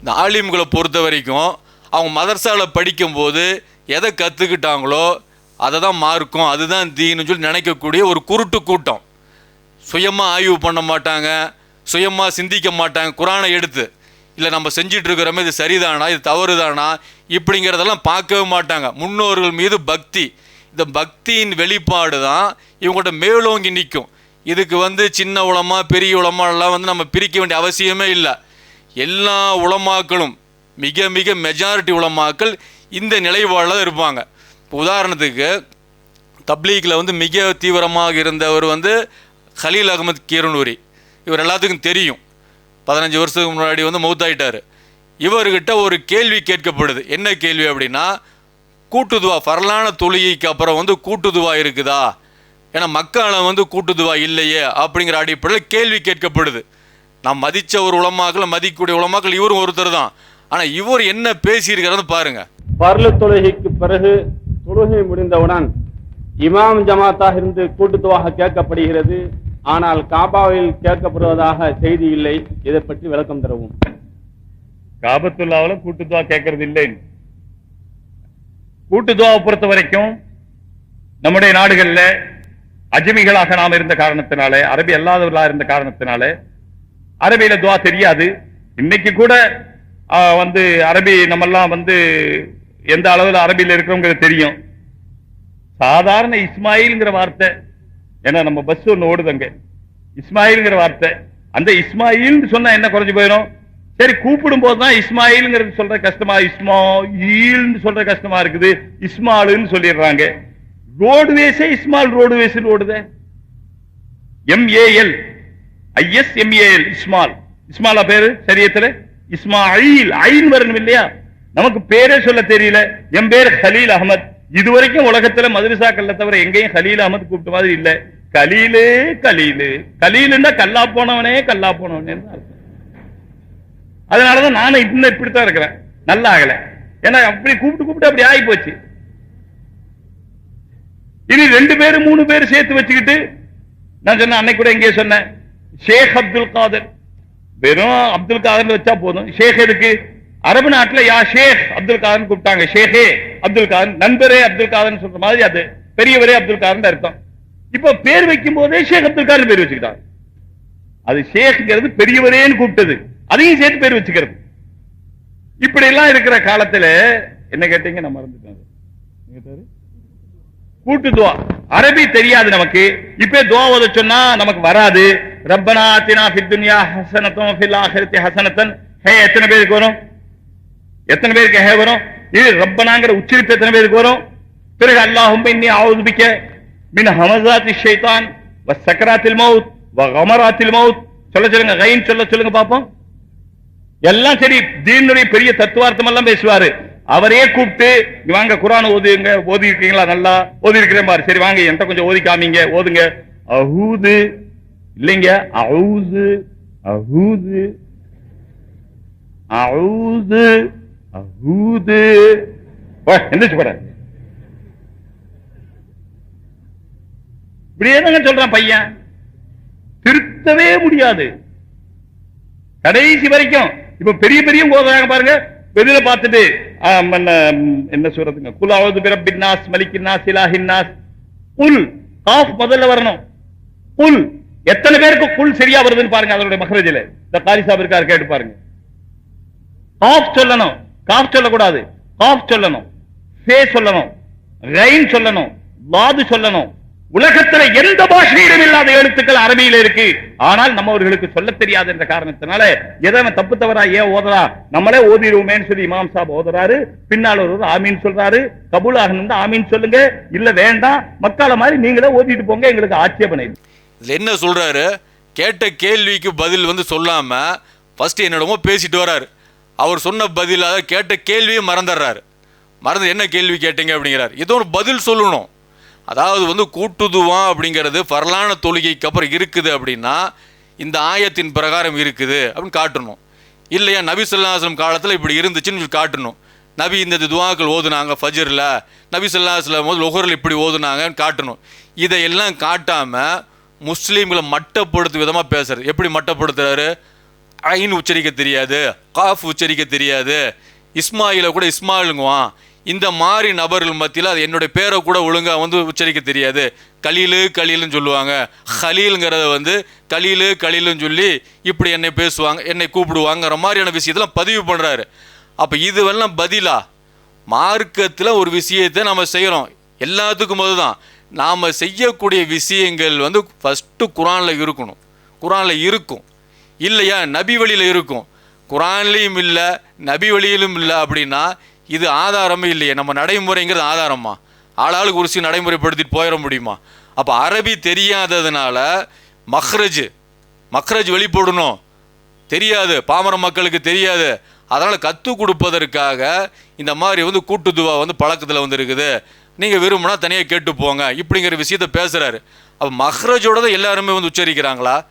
இந்த ஆலிம்களை பொறுத்த வரைக்கும் அவங்க மதரசாவில் படிக்கும்போது எதை கற்றுக்கிட்டாங்களோ அதை தான் மார்க்கும் அதுதான் தீன்னு சொல்லி நினைக்கக்கூடிய ஒரு குருட்டு கூட்டம் சுயமாக ஆய்வு பண்ண மாட்டாங்க சுயமாக சிந்திக்க மாட்டாங்க குரானை எடுத்து இல்லை நம்ம செஞ்சிட்ருக்கிறோமே இது சரிதானா இது தவறுதானா இப்படிங்கிறதெல்லாம் பார்க்கவே மாட்டாங்க முன்னோர்கள் மீது பக்தி இந்த பக்தியின் வெளிப்பாடு தான் இவங்கள்ட்ட மேலோங்கி நிற்கும் இதுக்கு வந்து சின்ன உலமா பெரிய உலமாலாம் வந்து நம்ம பிரிக்க வேண்டிய அவசியமே இல்லை. எல்லா உலமாக்களும் மிக மிக மெஜாரிட்டி உலமாக்கள் இந்த நிலைப்பாடில் தான் இருப்பாங்க. இப்போ உதாரணத்துக்கு தப்லீக்கில் வந்து மிக தீவிரமாக இருந்தவர் வந்து கலீல் அகமது கீரனூரி. இவர் எல்லாத்துக்கும் தெரியும். பதினஞ்சு வருஷத்துக்கு முன்னாடி வந்து மௌத்தாயிட்டார். இவர்கிட்ட ஒரு கேள்வி கேட்கப்படுது. என்ன கேள்வி அப்படின்னா கூட்டுதுவா ஃபரலான தொழுகைக்கு அப்புறம் வந்து கூட்டுதுவா இருக்குதா? ஏன்னா மக்கால வந்து கூட்டுதுவா இல்லையே அப்படிங்கிற அடிப்படையில் கேள்வி கேட்கப்படுது. நான் மதித்த ஒரு உலமாக்கள் மதிக்கக்கூடிய உலமாக்கள் இவரும் ஒருத்தர் தான். ஆனால் இவர் என்ன பேசியிருக்கிறாருன்னு பாருங்க. பர்லு தொழுகைக்கு பிறகு தொழுகை முடிந்தவுடன் இமாம் ஜமாத்தாக இருந்து கூட்டுத்துவாக கேட்கப்படுகிறது. ஆனால் காபாவில் கேட்கப்படுவதாக செய்தி இல்லை. இதை பற்றி விளக்கம் தரவும். காபத்துல்லாவில் கூட்டுத்துவா கேட்கறது இல்லை. கூட்டுத்துவாவை பொறுத்த வரைக்கும் நம்முடைய நாடுகள்ல அஜமிகளாக நாம் இருந்த காரணத்தினாலே அரபி அல்லாதவர்களா இருந்த காரணத்தினாலே அரபியில துவா தெரியாது. இன்னைக்கு கூட வந்து அரபி நம்மெல்லாம் வந்து எந்த அளவில் அரபியில் இருக்கிறோங்கிறது தெரியும். சாதாரண இஸ்மாயில்ங்கிற வார்த்தை ஏன்னா நம்ம பஸ் ஒன்று ஓடுதுங்க. இஸ்மாயில்ங்கிற வார்த்தை அந்த இஸ்மாயில்னு சொன்னா என்ன குறைஞ்சு போயிடும்? சரி கூப்பிடும் போது தான் இஸ்மாயில்ங்கிறது சொல்ற கஷ்டமா இஸ்மா ஈல்னு சொல்ற கஷ்டமா இருக்குது இஸ்மாலுன்னு சொல்லிடுறாங்க. ரோடுவேஸே இஸ்மால் ரோடுவேஸ் ஓடுதே. எம்ஏஎல் ஐஎஸ் எம்ஏஎல் இஸ்மால் இஸ்மாலா பேரு? சரியத்துல? இஸ்மாயில். ஐன் வரணும் இல்லையா? நமக்கு பேரே சொல்ல தெரியல. என் பேர் ஹலீல் அகமத் இதுவரைக்கும் உலகத்துல மதுரசாக்கள்ல தவிர எங்கேயும் ஹலீல் அகமத் கூப்பிட்ட மாதிரி இல்ல. கலீலு கலீலு. கலீலுன்னா கல்லா போனவனே கல்லா போனவனே அதனாலதான் நானும் இன்னும் இப்படித்தான் இருக்கிறேன். நல்லா ஆகல. ஏன்னா அப்படி கூப்பிட்டு கூப்பிட்டு அப்படி ஆகி போச்சு இனி ரெண்டு பேரு மூணு பேர் சேர்த்து வச்சுக்கிட்டு நான் சொன்னேன் அன்னைக்கு கூட எங்கே சொன்னேன் ஷேக் அப்துல் காதர். வெறும் அப்துல் காதர் வச்சா போதும். ஷேக் எதுக்கு? அரபு நாட்டுல யா ஷேக் அப்துல் காதர் கூப்பிட்டாங்க. ஷேகே அப்துல் காதர் நண்பரே அப்துல் காதர் சொல்ற மாதிரி அது. பெரியவரே அப்துல் காதர் அர்த்தம். இப்ப பேர் வைக்கும் போதே ஷேக் அப்துல் காதர் பேர் வச்சுக்கிட்டாங்க. அது ஷேக்ங்கிறது பெரியவரேன்னு கூப்பிட்டது. அதையும் சேர்த்து பேர் வச்சுக்கிறது. இப்படி எல்லாம் இருக்கிற காலத்துல என்ன கேட்டீங்க? நான் மறந்துட்டேன். அது. கூட்டு துவா. அரபி தெரியாது நமக்கு. இப்பே துவா ஓத சொன்னா நமக்கு வராது. ரப்பனா தினா துன்யா ஹசனத்தம் ஹசனத்தன். ஹே எத்தனை பேருக்கு வரும்? எத்தனை பேருக்கு ஹே வரும்? இது ரப்பனாங்கிற உச்சரிப்பு எத்தனை பேருக்கு வரும்? பிறகு அல்லாஹும் இன்னி ஆவுதுபிக்க மின் ஹமசாத்தி ஷைதான் வ சக்கராத்தில் மவுத் வ கமராத்தில் மவுத். சொல்ல சொல்லுங்க கைன்னு சொல்ல சொல்லுங்க பார்ப்போம். எல்லாம் சரி தீனுடைய பெரிய தத்துவார்த்தம் எல்லாம் பேசுவாரு. அவரே கூப்பிட்டு வாங்க குரான் ஓதுங்க ஓதி இருக்கீங்களா நல்லா ஓதி இருக்கிறேன் பாரு. சரி வாங்க என்கிட்ட கொஞ்சம் ஓதி காமிங்க ஓதுங்க. அஹூது. இல்லைங்க. அவுது அஹூது. அவுது அஹூது. எந்திரிச்சு போற இப்படியே தாங்க சொல்றான் பையன்? திருத்தவே முடியாது. கடைசி வரைக்கும் இப்ப பெரிய பெரிய ஓதுறாங்க பாருங்க. வெளியில பார்த்துட்டு என்ன, சொல்றதுங்க? குலாவது பிரபின் நாஸ் மலிக்கின் நாஸ் இலாஹின் நாஸ். புல் காஃப் முதல்ல வரணும். புல் எத்தனை பேருக்கு புல் சரியா வருதுன்னு பாருங்க அதனுடைய மகரஜில இந்த காரி சாப் இருக்காரு கேட்டு பாருங்க. காஃப் சொல்லணும். காஃப் சொல்லக்கூடாது. காஃப் சொல்லணும். சே சொல்லணும். ரைன் சொல்லணும். வாது சொல்லணும். உலகத்துல எந்த பாஷையிலும் இல்லாத எழுத்துக்கள் அரபியில இருக்கு. ஆனால் நம்மவர்களுக்கு சொல்ல தெரியாது என்ற காரணத்தினால எதை அவன் தப்பு தவறா ஏன் ஓதுறா? நம்மளே ஓதிடுவோமேன்னு சொல்லி இமாம் சாப் ஓதுறாரு. பின்னால் ஒருவர் ஆமீன் சொல்றாரு. கபூல் ஆகணும் ஆமீன் சொல்லுங்க. இல்ல வேண்டாம். மக்களை மாதிரி நீங்களே ஓதிட்டு போங்க. எங்களுக்கு ஆட்சேபனை இதுல இதில் என்ன சொல்கிறாரு கேட்ட கேள்விக்கு பதில் வந்து சொல்லாமல் ஃபஸ்ட்டு என்னிடமோ பேசிட்டு வராரு அவர் சொன்ன பதில் கேட்ட கேள்வியை மறந்துடுறாரு. மறந்து என்ன கேள்வி கேட்டீங்க அப்படிங்கிறார். ஏதோ ஒரு பதில் சொல்லணும். அதாவது வந்து கூட்டுதுவான் அப்படிங்கிறது வரலான தொழுகைக்கு அப்புறம் இருக்குது அப்படின்னா இந்த ஆயத்தின் பிரகாரம் இருக்குது அப்படின்னு காட்டணும். இல்லையா நபி சொல்லாஸ்லம் காலத்தில் இப்படி இருந்துச்சுன்னு காட்டணும். நபி இந்த துவாக்கள் ஓதுனாங்க ஃபஜ்ரில் நபி சொல்லாஸ்லம் போது லொஹரில் இப்படி ஓதுனாங்கன்னு காட்டணும். இதையெல்லாம் காட்டாமல் முஸ்லீம்களை மட்டப்படுத்தும் விதமாக பேசுறது எப்படி மட்டப்படுத்துறாரு? ஐன் உச்சரிக்க தெரியாது காஃப் உச்சரிக்க தெரியாது. இஸ்மாயில கூட இஸ்மாயிலுங்குவான். இந்த மாதிரி நபர்கள் மத்தியில் அது என்னுடைய பேரை கூட ஒழுங்காக வந்து உச்சரிக்க தெரியாது. கலீலு கலீலுன்னு சொல்லுவாங்க. ஹலீலுங்கிறத வந்து கலீலு கலீலுன்னு சொல்லி இப்படி என்னை பேசுவாங்க என்னை கூப்பிடுவாங்கிற மாதிரியான விஷயத்தெல்லாம் பதிவு பண்ணுறாரு அப்போ இதுவெல்லாம் பதிலா? மார்க்கத்தில் ஒரு விஷயத்தை நம்ம செய்கிறோம் எல்லாத்துக்கும் அதுதான். நாம் செய்யக்கூடிய விஷயங்கள் வந்து ஃபஸ்ட்டு குரானில் இருக்கணும். குரானில் இருக்கும். இல்லையா? நபி வழியில் இருக்கும். குரான்லேயும் இல்லை நபி வழியிலும் இல்லை அப்படின்னா இது ஆதாரமே இல்லையே. நம்ம நடைமுறைங்கிறது ஆதாரமா? ஆளாளுக்கு ஒரு சில நடைமுறைப்படுத்திட்டு போயிட முடியுமா? அப்போ அரபி தெரியாததுனால மஹ்ரஜ் மஹ்ரஜ் வெளிப்படணும். தெரியாது. பாமர மக்களுக்கு தெரியாது. அதனால் கற்றுக் கொடுப்பதற்காக இந்த மாதிரி வந்து கூட்டுதுவா வந்து பழக்கத்தில் வந்து இருக்குது நீங்கள் விரும்பினா தனியாக கேட்டு போங்க. இப்படிங்கிற விஷயத்த பேசுகிறாரு அப்போ மஹ்ரஜோட தான் எல்லாருமே வந்து உச்சரிக்கிறாங்களா?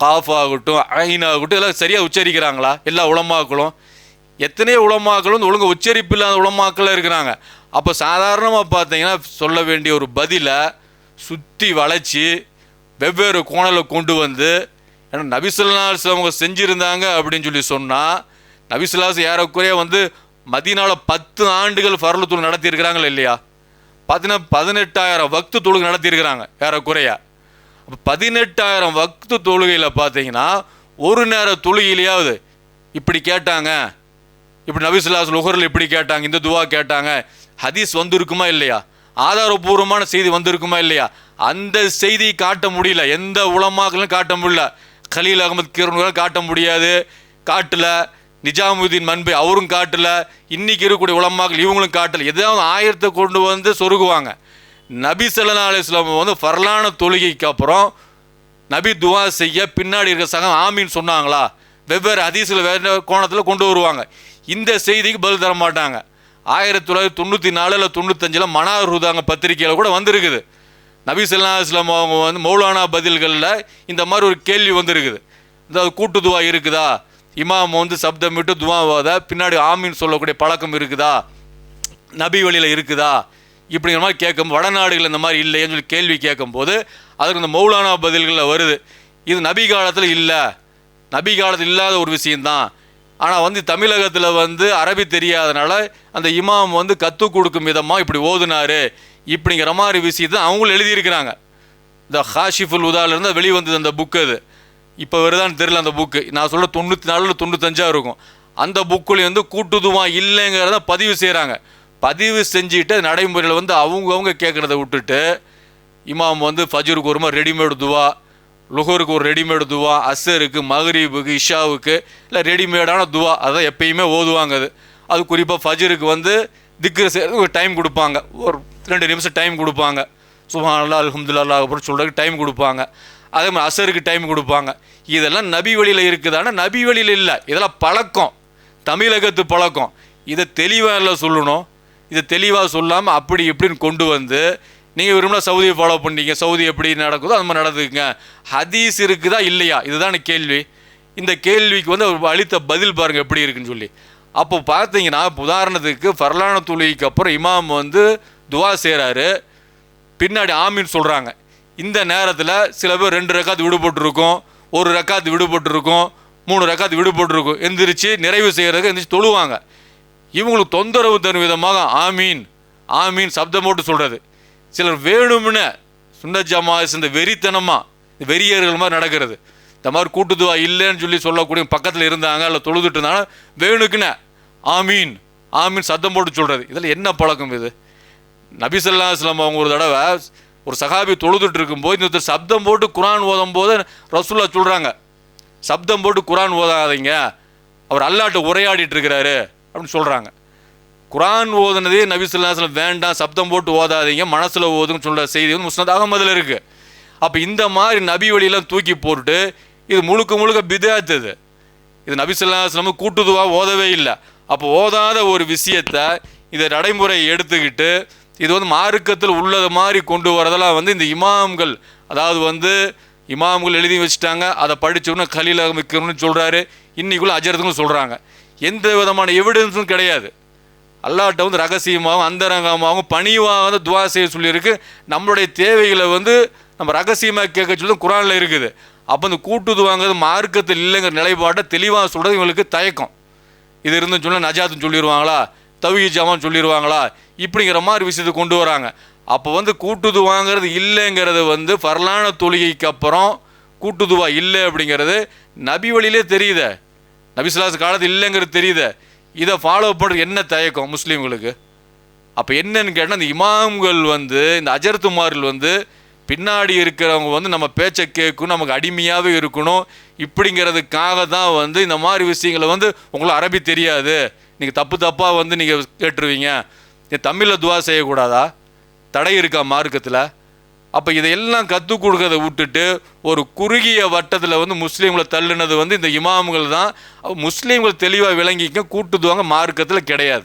காஃப் ஆகட்டும் ஐன் ஆகட்டும் எல்லாம் சரியாக உச்சரிக்கிறாங்களா? எல்லா உளமாக்களும் எத்தனையோ உளமாக்கள் வந்து ஒழுங்கு உச்சரிப்பு இல்லாத உளமாக்கள் இருக்கிறாங்க. அப்போ சாதாரணமாக பார்த்தீங்கன்னா சொல்ல வேண்டிய ஒரு பதிலை சுற்றி வளைச்சி வெவ்வேறு கோணலில் கொண்டு வந்து ஏன்னா நபிசுல்லாஸ் அவங்க செஞ்சுருந்தாங்க அப்படின்னு சொல்லி சொன்னால் நபிசுல்லாஸ் ஏறக்குறைய வந்து மதினால பத்து ஆண்டுகள் ஃபர்லத்தூள் நடத்தியிருக்கிறாங்களா இல்லையா? பார்த்தீங்கன்னா பதினெட்டாயிரம் வக்து தொழுகை நடத்தியிருக்கிறாங்க ஏறக்குறைய. அப்போ பதினெட்டாயிரம் வக்து தொழுகையில் பார்த்தீங்கன்னா ஒரு நேர தொழுகையிலையாவது இப்படி கேட்டாங்க. இப்படி நபிசுல்லாஸ் லுகரில் இப்படி கேட்டாங்க இந்த துவா கேட்டாங்க. ஹதீஸ் வந்திருக்குமா இல்லையா? ஆதாரபூர்வமான செய்தி வந்திருக்குமா இல்லையா? அந்த செய்தி காட்ட முடியல. எந்த உலமாக்களும் காட்ட முடியல. கலீல் அகமது கீரன்களும் காட்ட முடியாது. காட்டல. நிஜாமுதீன் மன்பை அவரும் காட்டல. இன்னைக்கு இருக்கக்கூடிய உலமாக்கள் இவங்களும் காட்டல. எதாவது ஆயிரத்தை கொண்டு வந்து சொருகுவாங்க. நபி சல்லா அலைஹி வந்து ஃபர்லான தொழுகைக்கு அப்புறம் நபி துவா செய்ய பின்னாடி இருக்க சகம் ஆமின்னு சொன்னாங்களா? வெவ்வேறு அதிசல வேறு கோணத்தில் கொண்டு வருவாங்க. இந்த செய்திக்கு பதில் தர மாட்டாங்க. ஆயிரத்தி தொள்ளாயிரத்தி தொண்ணூற்றி நாலு இல்லை தொண்ணூத்தஞ்சில் மனார் ஹுதாங்க பத்திரிக்கையில் கூட வந்திருக்குது. நபி ஸல்லல்லாஹு அலைஹி அவங்க வந்து மௌலானா பதில்களில் இந்த மாதிரி ஒரு கேள்வி வந்திருக்குது. இந்த கூட்டு துவா இருக்குதா? இமாம் வந்து சப்தமிட்டு துவா துவாவாத பின்னாடி ஆமின்னு சொல்லக்கூடிய பழக்கம் இருக்குதா? நபி வழியில் இருக்குதா? இப்படிங்கிற மாதிரி கேட்கும் வடநாடுகள் இந்த மாதிரி இல்லைன்னு சொல்லி கேள்வி கேட்கும்போது அதுக்கு இந்த மௌலானா பதில்களில் வருது. இது நபி காலத்தில் இல்லை. நபி காலத்தில் இல்லாத ஒரு விஷயம்தான். ஆனால் வந்து தமிழகத்தில் வந்து அரபி தெரியாதனால அந்த இமாம் வந்து கற்றுக் கொடுக்கும் விதமாக இப்படி ஓதுனாரு. இப்படிங்கிற மாதிரி விஷயத்தை அவங்களும் எழுதியிருக்கிறாங்க. இந்த ஹாஷிஃபுல் உதாலேருந்து வெளிவந்தது அந்த புக்கு அது. இப்போ வருதான்னு தெரியல அந்த புக்கு நான் சொல்ல தொண்ணூற்றி நாலில் தொண்ணூத்தஞ்சாக இருக்கும். அந்த புக்குலேயும் வந்து கூட்டுதுவா இல்லைங்கிறத பதிவு செய்கிறாங்க பதிவு செஞ்சுட்டு நடைமுறையில் வந்து அவங்கவுங்க கேட்குறத விட்டுட்டு இமாம் வந்து ஃபஜருக்கு ஒரு மாதிரி ரெடிமேடு துவா லுகருக்கு ஒரு ரெடிமேடு துவா அசருக்கு மகரீபுக்கு இஷாவுக்கு இல்லை ரெடிமேடான துவா அதான் எப்பயுமே ஓதுவாங்க அது. அது குறிப்பாக ஃபஜருக்கு வந்து திக்ரு செய்கிறதுக்கு ஒரு டைம் கொடுப்பாங்க. ஒரு ரெண்டு நிமிஷம் டைம் கொடுப்பாங்க. சுஹானல்லா அல்ஹம்துல்லா அப்புறம் சொல்கிறதுக்கு டைம் கொடுப்பாங்க. அதே மாதிரி அசருக்கு டைம் கொடுப்பாங்க. இதெல்லாம் நபி வழியில் இருக்குது. ஆனால் நபி வழியில் இல்லை. இதெல்லாம் பழக்கம். தமிழகத்து பழக்கம். இதை தெளிவாக இல்லை சொல்லணும். இதை தெளிவாக சொல்லாமல் அப்படி இப்படின்னு கொண்டு வந்து நீங்கள் விரும்பினா சவுதியை ஃபாலோ பண்ணீங்க சவுதி எப்படி நடக்குதோ அது மாதிரி நடந்துக்குங்க. ஹதீஸ் இருக்குதா இல்லையா? இதுதான் கேள்வி. இந்த கேள்விக்கு வந்து அவர் அளித்த பதில் பாருங்கள் எப்படி இருக்குன்னு சொல்லி. அப்போ பார்த்தீங்கன்னா உதாரணத்துக்கு ஃபர்லான தொழுகைக்கு அப்புறம் இமாம் வந்து துவா செய்கிறாரு பின்னாடி ஆமீன் சொல்கிறாங்க இந்த நேரத்தில் சில பேர் ரெண்டு ரக்காத்து விடுபட்டுருக்கும் ஒரு ரக்காத்து விடுபட்டிருக்கும் மூணு ரக்காத்து விடுபட்டுருக்கும். எந்திரிச்சு நிறைவு செய்கிறதுக்கு எந்திரிச்சு தொழுவாங்க. இவங்களுக்கு தொந்தரவு தரும் விதமாக ஆமீன் ஆமீன் சப்தம் போட்டு சொல்கிறது சிலர் வேணும்னு சுன்ன ஜமாஸ் இந்த வெறித்தனமாக வெறியர்கள் மாதிரி நடக்கிறது. இந்த மாதிரி கூட்டுதுவா இல்லைன்னு சொல்லி சொல்லக்கூடிய பக்கத்தில் இருந்தாங்க இல்லை தொழுதுட்டு இருந்தாங்க. வேணுக்குன்னு ஆமீன் ஆமீன் சத்தம் போட்டு சொல்கிறது இதில் என்ன பழக்கம் இது? நபிசல்லா இஸ்லாம் அவங்க ஒரு தடவை ஒரு சகாபி தொழுதுட்டு இருக்கும்போது இன்னொருத்தர் சப்தம் போட்டு குரான் ஓதும் போது ரசூல்லா சொல்கிறாங்க சப்தம் போட்டு குரான் ஓதாதீங்க. அவர் அல்லாட்ட உரையாடிட்டு இருக்கிறாரு அப்படின்னு சொல்கிறாங்க குரான் ஓதுனதே நபிசுல்லாஸ்லம் வேண்டாம் சப்தம் போட்டு ஓதாதீங்க மனசில் ஓதுன்னு சொல்கிற செய்தி வந்து முஸ்னத் அகமதில் இருக்குது அப்போ இந்த மாதிரி நபி வழியெல்லாம் தூக்கி போட்டு இது முழுக்க முழுக்க பிதாத்து இது. இது நபிசுல்லாஸ்லம் கூட்டுதுவா ஓதவே இல்லை. அப்போ ஓதாத ஒரு விஷயத்தை இதை நடைமுறை எடுத்துக்கிட்டு இது வந்து மார்க்கத்தில் உள்ளது மாதிரி கொண்டு வரதெல்லாம் வந்து இந்த இமாம்கள் அதாவது வந்து இமாம்கள் எழுதி வச்சுட்டாங்க அதை படித்தோன்னு கலீல் மிக்கணும்னு சொல்கிறாரு இன்றைக்குள்ளே அஜரத்துக்கும் சொல்கிறாங்க எந்த விதமான எவிடன்ஸும் கிடையாது. அல்லாட்ட வந்து ரகசியமாகவும் அந்தரங்கமாகவும் பணிவாக வந்து துவா செய்ய சொல்லியிருக்கு. நம்மளுடைய தேவைகளை வந்து நம்ம ரகசியமாக கேட்க சொல்லி குரானில் இருக்குது. அப்போ இந்த கூட்டுது வாங்குறது மார்க்கத்தில் இல்லைங்கிற நிலைப்பாட்டை தெளிவாக சொல்கிறது இவங்களுக்கு தயக்கம். இது இருந்து சொன்னால் நஜாத்துன்னு சொல்லிடுவாங்களா தவிகி ஜமான்னு சொல்லிடுவாங்களா இப்படிங்கிற மாதிரி விஷயத்தை கொண்டு வராங்க. அப்போ வந்து கூட்டுது வாங்கிறது இல்லைங்கிறது வந்து ஃபர்லான தொழுகைக்கு அப்புறம் கூட்டுதுவா இல்லை அப்படிங்கிறது நபி வழியிலே தெரியுதே. நபிசுலாஸ் காலத்து இல்லைங்கிறது தெரியுதே. இதை ஃபாலோ பண்ணுறது என்ன தயக்கம் முஸ்லீம்களுக்கு? அப்போ என்னன்னு கேட்டால் இந்த இமாம்கள் வந்து இந்த அஜர்துமார்கள் வந்து பின்னாடி இருக்கிறவங்க வந்து நம்ம பேச்சை கேட்கணும் நமக்கு அடிமையாகவே இருக்கணும். இப்படிங்கிறதுக்காக தான் வந்து இந்த மாதிரி விஷயங்களை வந்து உங்களுக்கு அரபி தெரியாது. நீங்கள் தப்பு தப்பாக வந்து நீங்கள் கேட்டுருவீங்க. நீ தமிழில் துவா செய்யக்கூடாதா? தடை இருக்கா மார்க்கத்தில்? அப்போ இதையெல்லாம் கற்றுக் கொடுக்கறத விட்டுட்டு ஒரு குறுகிய வட்டத்தில் வந்து முஸ்லீம்களை தள்ளுனது வந்து இந்த இமாம்கள் தான். முஸ்லீம்களை தெளிவாக விளங்கிக்க கூட்டுதுவாங்க மார்க்கத்தில் கிடையாது.